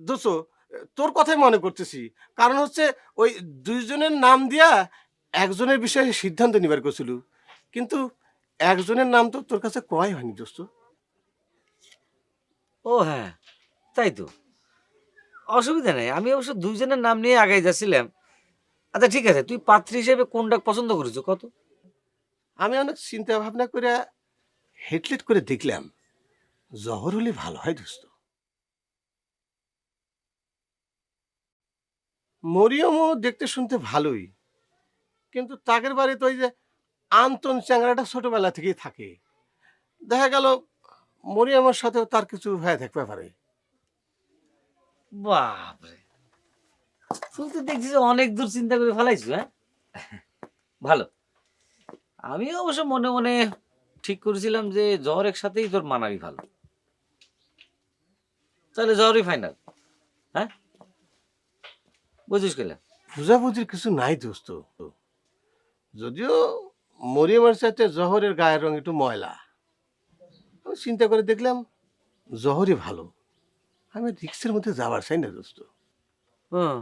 দোস্ত তোর কথাই মনে করতেছি। কারণ হচ্ছে ওই দুইজনের নাম দিয়া একজনের বিষয়ে সিদ্ধান্ত নিবার করছিল কিন্তু একজনের নাম তো তোর কাছে কয় হয়নি দোস্ত। ও হ্যাঁ তাই তো। অসুবিধা নেই আমি অবশ্য দুইজনের নাম নিয়ে আগাই যাচ্ছিলাম। আচ্ছা ঠিক আছে তুই পাত্রী হিসেবে কোনটা পছন্দ করেছ কত? আমি অনেক চিন্তা ভাবনা করে হেডলিট করে দেখলাম জহর হলে ভালো হয় দোস্ত। মরিয়মও দেখতে শুনতে ভালোই। কিন্তু তাকের বাড়িতে ওই যে আন্তন চ্যাংরাটা ছোটবেলা থেকেই থাকে। দেখা গেল মরিয়মের সাথেও তার কিছু হয়ে থাকতে পারে। বাপরে। তুই তো দেখছি যে অনেক দূর চিন্তা করে ফেলাইছো হ্যাঁ? ভালো। আমি অবশ্য মনে মনে ঠিক করেছিলাম যে জহরের সাথেই তোর মানাবি ভালো। তাহলে জহরই ফাইনাল হ্যাঁ? বুঝিস কেলা বুঝাবুঝির কিছু নাই দোস্ত। যদিও মরিয়মের চাইতে জহরের গায়ের রং একটু ময়লা। আমি চিন্তা করে দেখলাম জহরই ভালো। আমি রিক্সের মধ্যে যাবার চাই না দোস্ত? হুম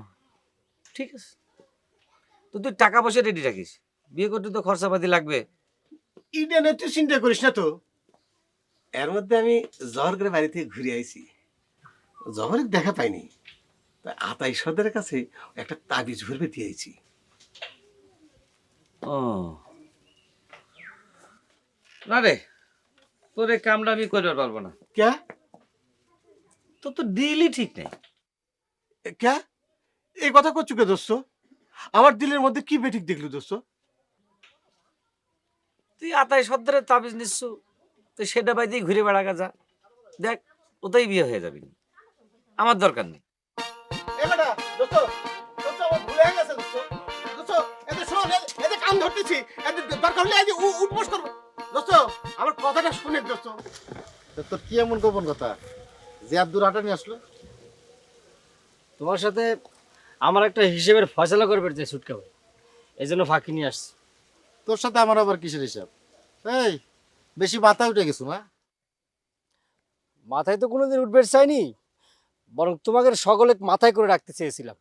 ঠিক আছে। তো তুই টাকা পয়সা রেডি রাখিস? বিয়ে করতে তো খরচাপাতি লাগবে। ইডে নিয়ে তুই চিন্তা করিস না তো। এর মধ্যে আমি জহর করে বাড়ি থেকে ঘুরে আইছি। জহরের দেখা পাইনি। তাই আতাই সর্দারের কাছে একটা তাবিজ ভরবে দিয়েছি। ও। না রে তোর এই কামটা আমি করতে পারব না। ক্যা? তোর তো ডিলই ঠিক নেই। ক্যা? এই কথা করছ কে দোস্ত? আমার দিলের মধ্যে কি বেঠিক দেখলু দোস্ত? তুই আতাই সদ্দারের তাবিজ নিচ্ছ তুই সেটা বাইতেই ঘুরে বেড়াগা যা। দেখ ওতেই বিয়ে হয়ে যাবি। আমার দরকার নেই। দোস্ত, দোস্ত, আমার ভুল গেছে, দোস্ত। দোস্ত, এতে শোন, এতে কান ধরতেছি। এতে দরকার হলে আজ উঠবোস করব। দোস্ত, আমার কথাটা শুনে দোস্ত। তোর কি এমন গোপন কথা? যে দূর হাঁটানি আসলো। তোমার সাথে আমার একটা হিসেবের ফয়সলা করবে যে সুটকা ভাই। এই জন্য ফাঁকি নিয়ে আসছি। তোর সাথে আমার আবার কিসের হিসাব? এই বেশি মাথা উঠে গেছো না? মাথায় তো কোনোদিন উঠবে চাইনি। বরং তোমাকে সকলে মাথায় করে রাখতে চেয়েছিলাম।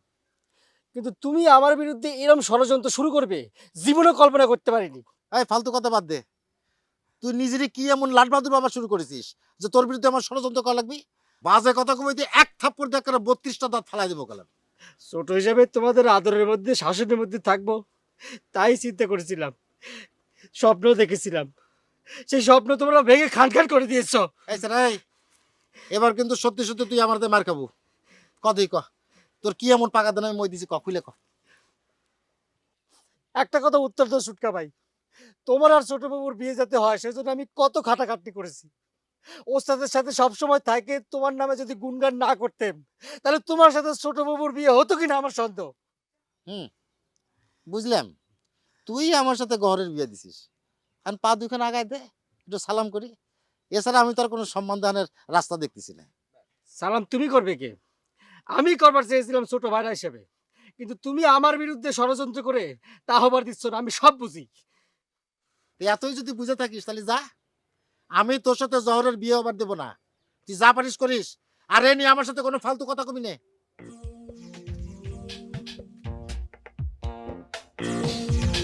কিন্তু তুমি আমার বিরুদ্ধে এরম ষড়যন্ত্র শুরু করবে জীবনে কল্পনা করতে পারিনি। এই ফালতু কথা বাদ দে। তুই নিজেরই কি এমন লাট বাদুর বাবা শুরু করেছিস যে তোর বিরুদ্ধে আমার ষড়যন্ত্র করা লাগবি? বাজে কথা কমাইতে এক থাপ্পড় দেখ করে বত্রিশটা দাঁত ফালাই দেবো কালাম ছোট হিসাবে তোমাদের আদরের মধ্যে শাসনের মধ্যে থাকব তাই চিন্তা করেছিলাম। স্বপ্ন দেখেছিলাম। সেই স্বপ্ন তোমরা ভেঙে খান খান করে দিয়েছ। এই। এবার কিন্তু সত্যি সত্যি তুই আমার মার খাব। কদই ক। তোর কি এমন পাকা দেন আমি মই দিছি ক, খুলে ক। একটা কথা উত্তর তো সুটকা ভাই। তোমার আর ছোট বাবুর বিয়ে যাতে হয়, সেজন্য আমি কত খাটাখাটনি করেছি। ওস্তাদের সাথে সবসময় থাকে, তোমার নামে যদি গুনগান না করতেন তাহলে তোমার সাথে ছোট বাবুর বিয়ে হতো কিনা আমার সন্দেহ। হুম, বুঝলাম। তুই আমার সাথে গহরের বিয়ে দিছিস। আর পা দুখান আগায় দে, একটু সালাম করি। এছাড়া আমি তোর কোনো সম্মান দানের রাস্তা দেখতেছি না। সালাম তুমি করবে কে? আমি করবার চেয়েছিলাম ছোট ভাইরা হিসেবে। কিন্তু তুমি আমার বিরুদ্ধে ষড়যন্ত্র করে তা হবার দিচ্ছ না আমি সব বুঝি। এতই যদি বুঝে থাকিস তাহলে যা। আমি তোর সাথে জহরের বিয়ে হবার দেবো না। তুই যা পারিস করিস। আর এ নিয়ে আমার সাথে কোনো ফালতু কথা কবি নে।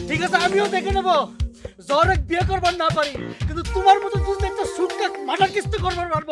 ঠিক আছে আমিও দেখে নেব। জরেক বিয়ে করবার না পারি, কিন্তু তোমার মতো দুধ একটা সুটকা মাটার কিস্তি করবার পারব।